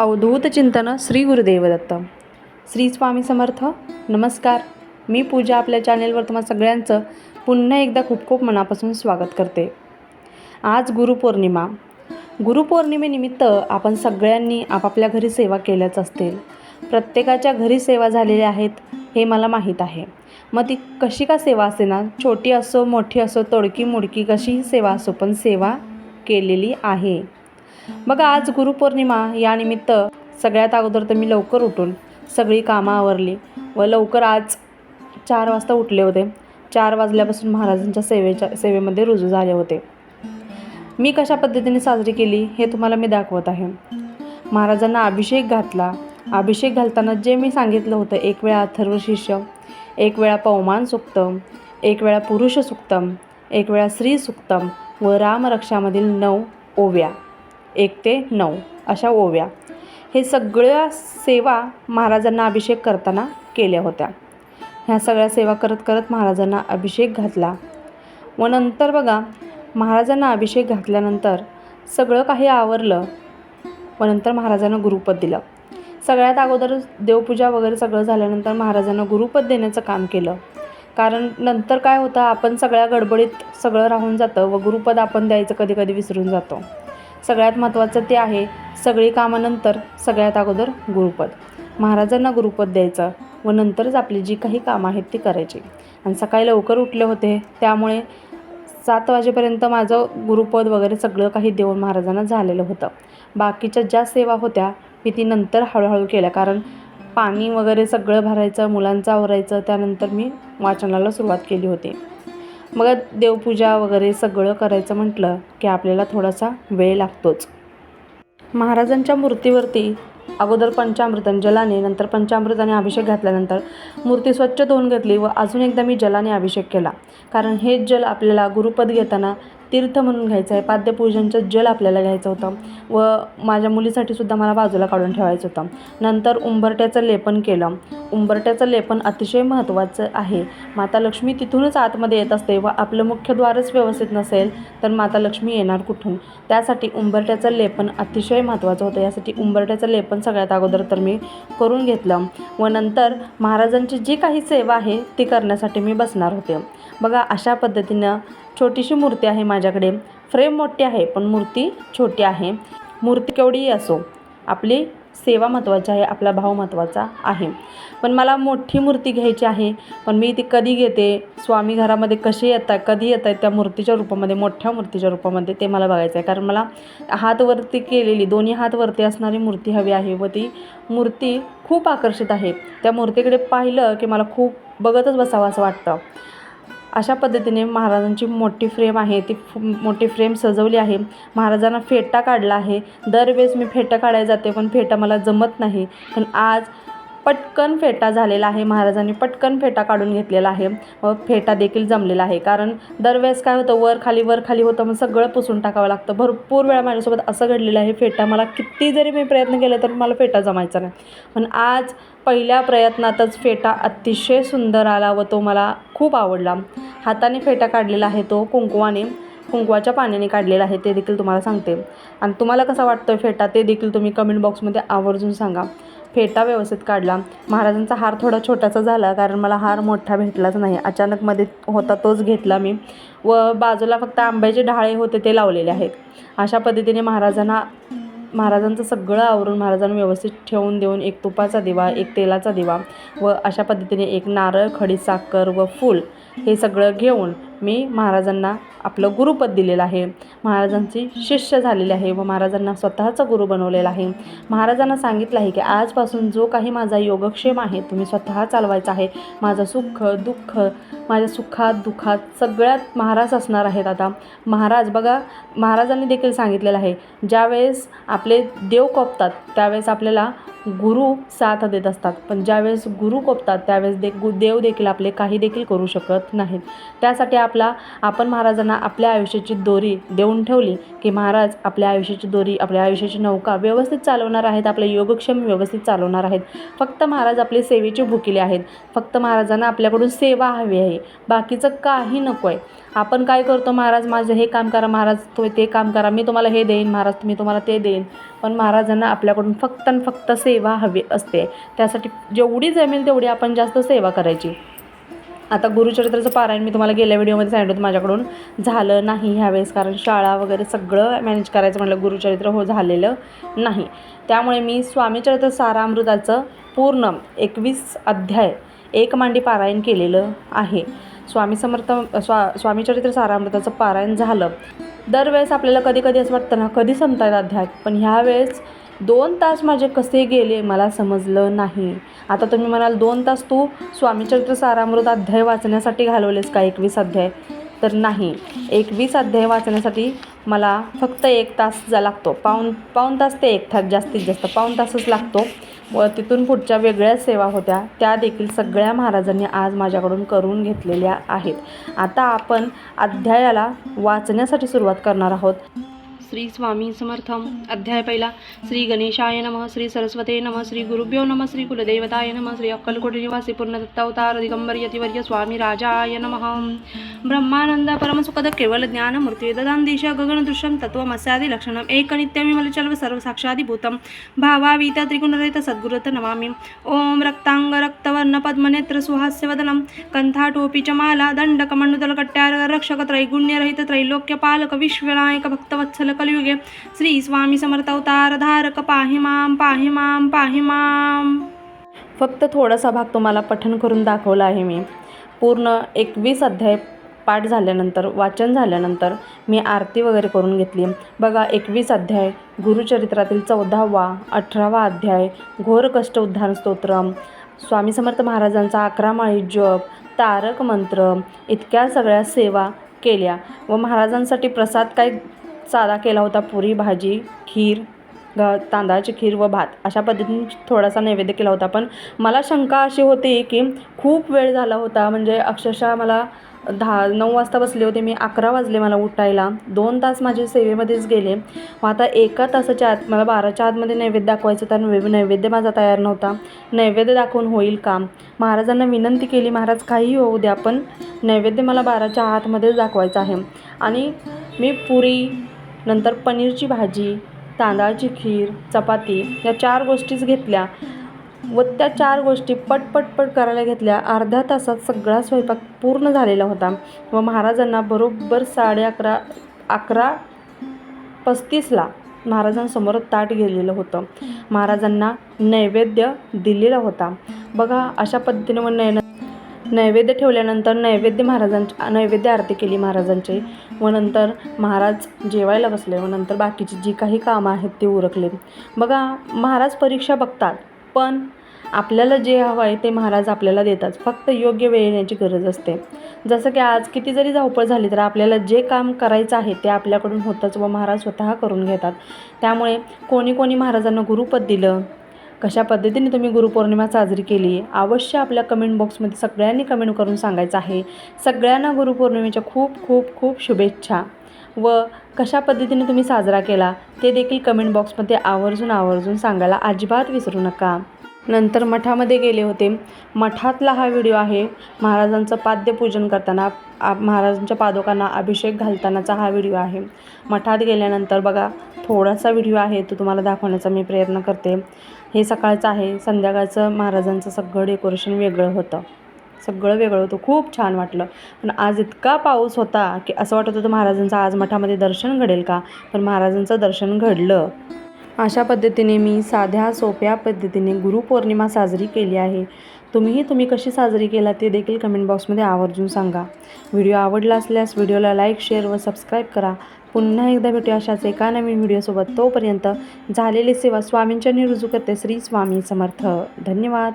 अवधूत चिंतन श्री गुरुदेव दत्त श्री स्वामी समर्थ नमस्कार. मी पूजा आपल्या चॅनेलवर तुम्हा सगळ्यांचं पुन्हा एकदा खूप खूप मनापासून स्वागत करते. आज गुरुपौर्णिमा. गुरुपौर्णिमेनिमित्त आपण सगळ्यांनी आपापल्या घरी सेवा केल्याच असतील. प्रत्येकाच्या घरी सेवा झालेल्या आहेत हे मला माहीत आहे. मग ती कशी का सेवा असे ना? छोटी असो मोठी असो तोडकी मोडकी कशीही सेवा असो पण सेवा केलेली आहे. बघा आज गुरुपौर्णिमा यानिमित्त सगळ्यात अगोदर तर मी लवकर उठून सगळी कामं आवरली व लवकर आज चार वाजता उठले होते. चार वाजल्यापासून महाराजांच्या सेवेच्या सेवेमध्ये रुजू झाले होते. मी कशा पद्धतीने साजरी केली हे तुम्हाला मी दाखवत आहे. महाराजांना अभिषेक घातला. अभिषेक घालताना जे मी सांगितलं होतं एक वेळा अथर्व शिष्य एक वेळा पवमान सुक्तम एक वेळा पुरुष सुक्तम एक वेळा स्त्री सुक्तम व रामरक्षामधील नऊ ओव्या. एक ते नऊ अशा ओव्या. हे सगळ्या सेवा महाराजांना अभिषेक करताना केल्या होत्या. ह्या सगळ्या सेवा करत करत महाराजांना अभिषेक घातला. व नंतर बघा महाराजांना अभिषेक घातल्यानंतर सगळं काही आवरलं. व नंतर महाराजांना गुरुपद दिलं. सगळ्यात अगोदर देवपूजा वगैरे सगळं झाल्यानंतर महाराजांना गुरुपद देण्याचं काम केलं. कारण नंतर काय होतं आपण सगळ्या गडबडीत सगळं राहून जातं व गुरुपद आपण द्यायचं कधी कधी विसरून जातो. सगळ्यात महत्त्वाचं ते आहे सगळी कामानंतर सगळ्यात अगोदर गुरुपद. महाराजांना गुरुपद द्यायचं व नंतरच आपली जी काही कामं आहेत ती करायची. आणि सकाळी लवकर उठले होते त्यामुळे सात वाजेपर्यंत माझं गुरुपद वगैरे सगळं काही देऊन महाराजांना झालेलं होतं. बाकीच्या ज्या सेवा होत्या मी ती नंतर हळूहळू केल्या. कारण पाणी वगैरे सगळं भरायचं मुलांचं आवरायचं त्यानंतर मी वाचनाला सुरुवात केली होती. मग देवपूजा वगैरे सगळं करायचं म्हटलं की आपल्याला थोडासा वेळ लागतोच. महाराजांच्या मूर्तीवरती अगोदर पंचामृतन जलाने नंतर पंचामृताने अभिषेक घातल्यानंतर मूर्ती स्वच्छ धुवून घेतली व अजून एकदा मी जलाने अभिषेक केला. कारण हे जल आपल्याला गुरुपद घेताना तीर्थ म्हणून घ्यायचं आहे पाद्यपूजनचं जल आपल्याला घ्यायचं होतं व माझ्या मुलीसाठी सुद्धा मला बाजूला काढून ठेवायचं होतं. नंतर उंबरट्याचं लेपन केलं. उंबरट्याचं लेपन अतिशय महत्त्वाचं आहे. माता लक्ष्मी तिथूनच आतमध्ये येत असते व आपलं मुख्यद्वारच व्यवस्थित नसेल तर माता लक्ष्मी येणार कुठून? त्यासाठी उंबरट्याचं लेपन अतिशय महत्त्वाचं होतं. यासाठी उंबरट्याचं लेपन पण सगळ्यात अगोदर तर मी करून घेतलं. व नंतर महाराजांची जी काही सेवा आहे ती करण्यासाठी मी बसणार होते. बघा अशा पद्धतीनं छोटीशी मूर्ती आहे माझ्याकडे. फ्रेम मोठी आहे पण मूर्ती छोटी आहे. मूर्ती केवढीही असो. आपली सेवा महत्त्वाची आहे आपला भाव महत्त्वाचा आहे. पण मला मोठी मूर्ती घ्यायची आहे पण मी ती कधी घेते स्वामी घरामध्ये कसे येत आहे कधी येत आहेत त्या मूर्तीच्या रूपामध्ये मोठ्या मूर्तीच्या रूपामध्ये ते मला बघायचं आहे. कारण मला हातवरती केलेली दोन्ही हातवरती असणारी मूर्ती हवी आहे व ती मूर्ती खूप आकर्षित आहे. त्या मूर्तीकडे पाहिलं की मला खूप बघतच बसावं असं वाटतं. अशा पद्धतीने महाराजांची मोठी फ्रेम आहे. ती फ मोठी फ्रेम सजवली आहे. महाराजांना फेटा काढला आहे. दरवेळेस मी फेटा काढायला जाते पण फेटा मला जमत नाही. पण आज पटकन फेटा झालेला आहे. महाराजांनी पटकन फेटा काढून घेतलेला आहे. व फेटा देखील जमलेला आहे. कारण दरवेळेस काय होतं वर खाली वर खाली होतं मग सगळं पुसून टाकावं लागतं. भरपूर वेळा माझ्यासोबत असं घडलेलं आहे फेटा मला किती जरी मी प्रयत्न केले तर मला फेटा जमायचा नाही. पण आज पहिल्या प्रयत्नातच फेटा अतिशय सुंदर आला व तो मला खूप आवडला. हाताने फेटा काढलेला आहे तो कुंकवाने कुंकवाच्या पाण्याने काढलेला आहे ते देखील तुम्हाला सांगते. आणि तुम्हाला कसा वाटतो फेटा ते देखील तुम्ही कमेंट बॉक्समध्ये आवर्जून सांगा. फेटा व्यवस्थित काढला. महाराजांचा हार थोडा छोटासा झाला कारण मला हार मोठा भेटलाच नाही. अचानकमध्ये होता तोच घेतला मी व बाजूला फक्त आंब्याचे ढाळे होते ते लावलेले आहेत. अशा पद्धतीने महाराजांना महाराजांचं सगळं आवरून महाराजांना व्यवस्थित ठेवून देऊन एक तुपाचा दिवा एक तेलाचा दिवा व अशा पद्धतीने एक नारळ खडी साखर व फूल हे सगळं घेऊन मी महाराजांना आपलं गुरुपद दिलेलं आहे. महाराजांची शिष्य झालेले आहे व महाराजांना स्वतःचा गुरु बनवलेला आहे. महाराजांना सांगितलं आहे की आजपासून जो काही माझा योगक्षेम आहे तुम्ही स्वतः चालवायचा आहे. माझं सुख दुःख माझ्या सुखात दुःखात सगळ्यात महाराज असणार आहेत आता. महाराज बघा महाराजांनी देखील सांगितलेलं आहे ज्यावेळेस आपले देव कोपतात त्यावेळेस आपल्याला गुरु साथ देत असतात. पण ज्यावेळेस गुरु कोपतात त्यावेळेस दे गु देव देखील आपले काही देखील करू शकत नाहीत. त्यासाठी आपला आपण महाराजांना आपल्या आयुष्याची दोरी देऊन ठेवली की महाराज आपल्या आयुष्याची दोरी आपल्या आयुष्याची नौका व्यवस्थित चालवणार आहेत आपले योगक्षेम व्यवस्थित चालवणार आहेत. फक्त महाराज आपले सेवेचे भुकिले आहेत. फक्त महाराजांना आपल्याकडून सेवा हवी आहे. बाकीचं काही नको आहे. आपण काय करतो महाराज माझं हे काम करा महाराज तो ते काम करा मी तुम्हाला हे देईन महाराज मी तुम्हाला ते देईन. पण महाराजांना आपल्याकडून फक्त आणि फक्त सेवा हवी असते. त्यासाठी जेवढी जमेल तेवढी आपण जास्त सेवा करायची. आता गुरुचरित्राचं पारायण मी तुम्हाला गेल्या व्हिडिओमध्ये सांगितलं होतं माझ्याकडून. झालं नाही ह्यावेळेस कारण शाळा वगैरे सगळं मॅनेज करायचं म्हटलं गुरुचरित्र हो झालेलं नाही. त्यामुळे मी स्वामीचरित्र सारामृताचं पूर्ण एकवीस अध्याय एक मांडी पारायण केलेलं आहे. स्वामी समर्थ स्वा स्वामीचरित्र सारामृताचं पारायण झालं. दरवेळेस आपल्याला कधी कधी असं वाटतं ना कधी संपतायत अध्याय? पण ह्यावेळेस दोन तास माझे कसे गेले मला समजलं नाही. आता तुम्ही म्हणाल दोन तास तू स्वामीचरित्र सारामृत अध्याय वाचण्यासाठी घालवलेस का एकवीस अध्याय? तर नाही. एकवीस अध्याय वाचण्यासाठी मला फक्त एक तास जा लागतो. पाऊन पाऊण तास ते एक तास जास्तीत जास्त पाऊण तासच लागतो. व तिथून पुढच्या वेगळ्या सेवा होत्या. त्या देखील सगळ्या महाराजांनी आज माझ्याकडून करून घेतलेल्या आहेत. आता आपण अध्यायाला वाचण्यासाठी सुरुवात करणार आहोत. श्री स्वामी समर्थ अध्याय पहिला श्री गणेशाय नमः श्री सरस्वते नमः श्री गुरुभ्यो नमः श्री कुलदेवताय नमः श्री अक्कलकोट निवासी पूर्णदत्तावतार दिगंबर यतिवर्य स्वामी राजाय नम। ब्रह्मानंद परमसुखद केवल ज्ञानमूर्ती ददांदेश तत्वमस्यादि लक्षणम एक नित्यमिमलचल सर्वसाक्षादिभूतं भावावीत त्रिगुणरहित सद्गुरुत नमामि। ओम रक्तांग रक्तवर्ण पद्मनेत्र सुहास्यवदनं कण्ठाटोपी च माला रक्षक त्रैगुण्यरहित त्रैलोक्यपालक विश्वनायक भक्तवत्सल कलयुगे. श्री स्वामी समर्थ अवतार धारक पाहि माम पाहि माम पाहि माम. फक्त थोडासा भाग तुम्हाला पठण करून दाखवला आहे मी. पूर्ण एकवीस अध्याय पाठ झाल्यानंतर वाचन झाल्यानंतर मी आरती वगैरे करून घेतली. बघा एकवीस अध्याय गुरुचरित्रातील चौदावा अठरावा अध्याय घोर कष्ट उद्धार स्तोत्र स्वामी समर्थ महाराजांचा अकरा माळी जप तारक मंत्र इतक्या सगळ्या सेवा केल्या व महाराजांसाठी प्रसाद काय साधा केला होता पुरी भाजी खीर ग तांदळाची खीर व भात. अशा पद्धतीने थोडासा नैवेद्य केला होता. पण मला शंका अशी होती की खूप वेळ झाला होता. म्हणजे अक्षरशः मला दहा नऊ वाजता बसले होते. मी अकरा वाजले मला उठायला. दोन तास माझे सेवेमध्येच गेले. मग आता एका तासाच्या आत मला बाराच्या आतमध्ये नैवेद्य दाखवायचं तर नैवे नैवेद्य माझा तयार नव्हता. नैवेद्य दाखवून होईल काम. महाराजांना विनंती केली महाराज काही होऊ द्या पण नैवेद्य मला बाराच्या आतमध्येच दाखवायचं आहे. आणि मी पुरी नंतर पनीरची भाजी तांदळाची खीर चपाती या चार गोष्टीच घेतल्या व त्या चार गोष्टी पटपट पट करायला घेतल्या. अर्ध्या तासात सगळा स्वयंपाक पूर्ण झालेला होता व महाराजांना बरोबर साडे अकरा अकरा पस्तीसला महाराजांसमोर ताट गेलेलं होतं. महाराजांना नैवेद्य दिलेला होता. बघा अशा पद्धतीने मग नैन नैवेद्य ठेवल्यानंतर नैवेद्य महाराजांच्या नैवेद्य आरती केली महाराजांची. व नंतर महाराज जेवायला बसले. व नंतर बाकीची जी काही कामं आहेत ती उरकले. बघा महाराज परीक्षा बघतात पण आपल्याला जे हवं आहे ते महाराज आपल्याला देतात. फक्त योग्य वेळ येण्याची गरज असते. जसं की आज किती जरी धावपळ झाली तर आपल्याला जे काम करायचं आहे ते आपल्याकडून होतंच व महाराज स्वतः करून घेतात. त्यामुळे कोणी कोणी महाराजांना गुरुपद दिलं कशा पद्धतीने तुम्ही गुरुपौर्णिमा साजरी केली अवश्य आपल्या कमेंट बॉक्समध्ये सगळ्यांनी कमेंट करून सांगायचं आहे. सगळ्यांना गुरुपौर्णिमेच्या खूप खूप खूप शुभेच्छा. व कशा पद्धतीने तुम्ही साजरा केला ते देखील कमेंट बॉक्समध्ये आवर्जून आवर्जून सांगायला अजिबात विसरू नका. नंतर मठामध्ये गेले होते. मठातला हा व्हिडिओ आहे. महाराजांचं पाद्यपूजन करताना आ महाराजांच्या पादुकांना अभिषेक घालतानाचा हा व्हिडिओ आहे. मठात गेल्यानंतर बघा थोडासा व्हिडिओ आहे तो तुम्हाला दाखवण्याचा मी प्रयत्न करते. हे सकाळचं आहे. संध्याकाळचं महाराजांचं सगळं डेकोरेशन वेगळं होतं. सगळं वेगळं होतं. खूप छान वाटलं. पण आज इतका पाऊस होता की असं वाटत होतं महाराजांचं आज मठामध्ये दर्शन घडेल का? पण महाराजांचं दर्शन घडलं. अशा पद्धतीने मी साध्या सोप्या पद्धतीने गुरुपौर्णिमा साजरी केली आहे. तुम्हीही तुम्ही कशी साजरी केला ते देखील कमेंट बॉक्समध्ये आवर्जून सांगा. व्हिडिओ आवडला असल्यास व्हिडिओला लाईक शेअर व सबस्क्राईब करा. पुन्हा एकदा भेटू अशाच एका नवीन व्हिडिओसोबत तोपर्यंत झालेली सेवा स्वामींच्या निरुजू करते श्री स्वामी समर्थ. धन्यवाद.